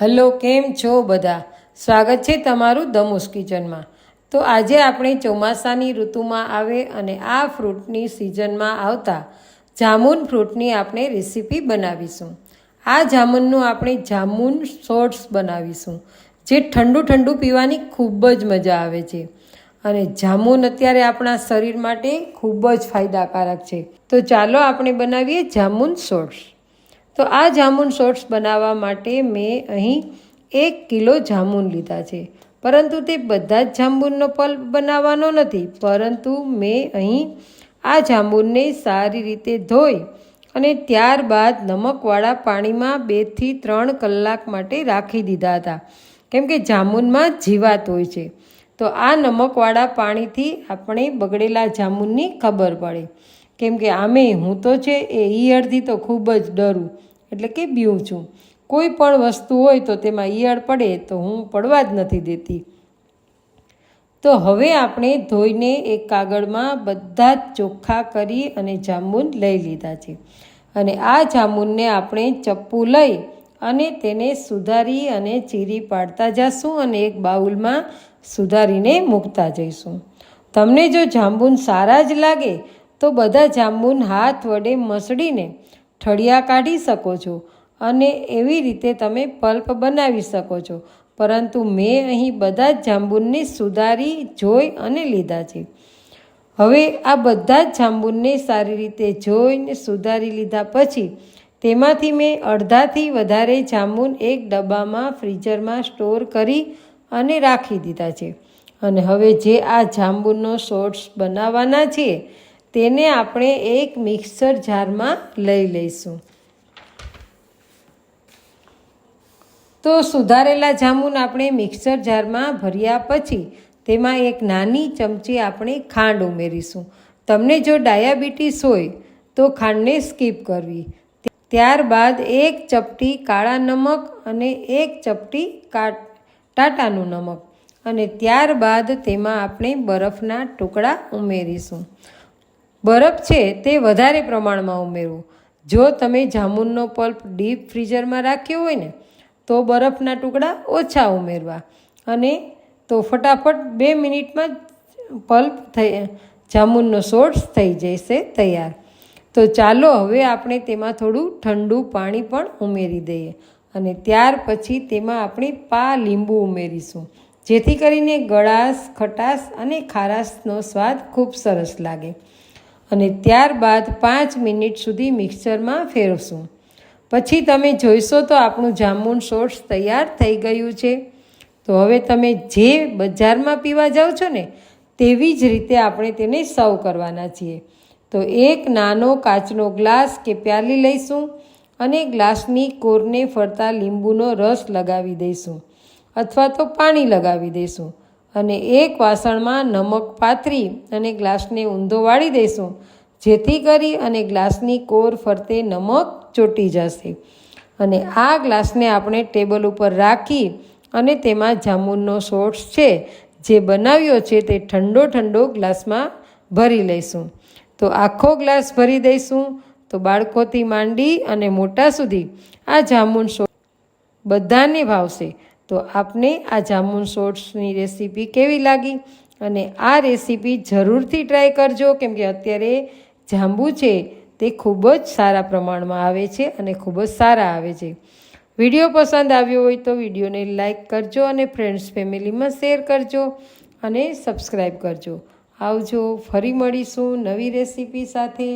Hello, કેમ છો બધા? સ્વાગત છે તમારું દમુસ કિચનમાં. તો આજે આપણે ચોમાસાની ઋતુમાં આવે અને આ ફ્રૂટની સિઝનમાં આવતા જામુન ફ્રૂટની આપણે રેસીપી બનાવીશું. આ જામુનનું આપણે જામુન સોટ્સ બનાવીશું, જે ઠંડુ ઠંડુ પીવાની ખૂબ જ મજા આવે છે. અને જામુન અત્યારે આપણા શરીર માટે ખૂબ જ ફાયદાકારક છે. તો ચાલો આપણે બનાવીએ જામુન શોર્ટ્સ તો આ જામુન શોર્ટ્સ બનાવવા માટે મેં અહીં એક કિલો જામુન લીધા છે. પરંતુ તે બધા જ જાંબુનનો પલ્પ બનાવવાનો નથી. પરંતુ મેં અહીં આ જાંબુનને સારી રીતે ધોઈ અને ત્યારબાદ નમકવાળા પાણીમાં બેથી ત્રણ કલાક માટે રાખી દીધા હતા. કેમ કે જાંબુનમાં જીવાત હોય છે. તો આ નમકવાળા પાણીથી આપણે બગડેલા જામુનની ખબર પડે. કેમ કે આમે હું તો છે એ ઈયળથી તો ખૂબ જ ડરું. એટલે કે બીવું છું. કોઈ પણ વસ્તુ હોય તો તેમાં ઈયળ પડે તો હું પડવા જ નથી દેતી. તો હવે આપણે ધોઈને એક કાગળમાં બધા જ ચોખ્ખા કરી અને જાંબુન લઈ લીધા છે. અને આ જાંબુનને આપણે ચપ્પુ લઈ અને તેને સુધારી અને ચીરી પાડતા જઈશું અને એક બાઉલમાં સુધારીને મૂકતા જઈશું. તમને જો જાંબુન સારા જ લાગે તો બધા જાંબુન હાથ વડે મસળીને ઠળિયા કાઢી શકો છો અને એવી રીતે તમે પલ્પ બનાવી શકો છો. પરંતુ મેં અહીં બધા જ જાંબુનને સુધારી, જોઈ અને લીધા છે. હવે આ બધા જ જાંબુનને સારી રીતે જોઈને સુધારી લીધા પછી તેમાંથી મેં અડધાથી વધારે જાંબુન એક ડબ્બામાં ફ્રીઝરમાં સ્ટોર કરી અને રાખી દીધા છે. અને હવે જે આ જાંબુનો શોર્ટ્સ બનાવવાના છે તેને આપણે એક મિક્સર જારમાં લઈ લઈશું. તો સુધારેલા જામુન આપણે મિક્સર જારમાં ભર્યા પછી તેમાં એક નાની ચમચી આપણે ખાંડ ઉમેરીશું. તમને જો ડાયાબિટીસ હોય તો ખાંડને સ્કીપ કરવી. ત્યારબાદ એક ચપટી કાળા નમક અને એક ચપટી ટાટાનું નમક. અને ત્યારબાદ તેમાં આપણે બરફના ટુકડા ઉમેરીશું. બરફ છે તે વધારે પ્રમાણમાં ઉમેરવું જો તમે જામુનનો પલ્પ ડીપ ફ્રીઝરમાં રાખ્યો હોય ને, તો બરફના ટુકડા ઓછા ઉમેરવા. અને તો ફટાફટ બે મિનિટમાં પલ્પ થઈ જામુનનો સોર્સ થઈ જશે તૈયાર. તો ચાલો હવે આપણે તેમાં થોડું ઠંડુ પાણી પણ ઉમેરી દઈએ. અને ત્યાર પછી તેમાં આપણે પા લીંબુ ઉમેરીશું. જેથી કરીને ગળાશ, ખટાશ અને ખારાશનો સ્વાદ ખૂબ સરસ લાગે. અને ત્યારબાદ પાંચ મિનિટ સુધી મિક્સરમાં ફેરવશું. પછી તમે જોઈશો તો આપણું જામુન સોર્સ તૈયાર થઈ ગયું છે. તો હવે તમે જે બજારમાં પીવા જાઓ છો ને, તેવી જ રીતે આપણે તેને સર્વ કરવાના છીએ. તો એક નાનો કાચનો ગ્લાસ કે પ્યાલી લઈશું અને ગ્લાસની કોરને ફરતા લીંબુનો રસ લગાવી દઈશું. અથવા તો પાણી લગાવી દઈશું. અને એક વાસણમાં નમક પાથરી અને ગ્લાસને ઊંધો વાળી દઈશું જેથી કરી અને ગ્લાસની કોર ફરતે નમક ચોટી જશે. અને આ ગ્લાસને આપણે ટેબલ ઉપર રાખી અને તેમાં જામુનનો સોર્સ છે જે બનાવ્યો છે તે ઠંડો ઠંડો ગ્લાસમાં ભરી લઈશું. તો આખો ગ્લાસ ભરી દઈશું. તો બાળકોથી માંડી અને મોટા સુધી આ જામુન સોર્સ બધાને ભાવશે. તો આપને આ જામુન શોર્ટ્સની રેસીપી કેવી લાગી? અને આ રેસીપી જરૂરથી ટ્રાય કરજો, કેમ કે અત્યારે જાંબુ છે તે ખૂબ જ સારા પ્રમાણમાં આવે છે અને ખૂબ જ સારા આવે છે. વીડિયો પસંદ આવ્યો હોય તો વિડીયોને લાઇક કરજો અને ફ્રેન્ડ્સ ફેમિલીમાં શેર કરજો અને સબસ્ક્રાઈબ કરજો. આવજો, ફરી મળીશું નવી રેસીપી સાથે.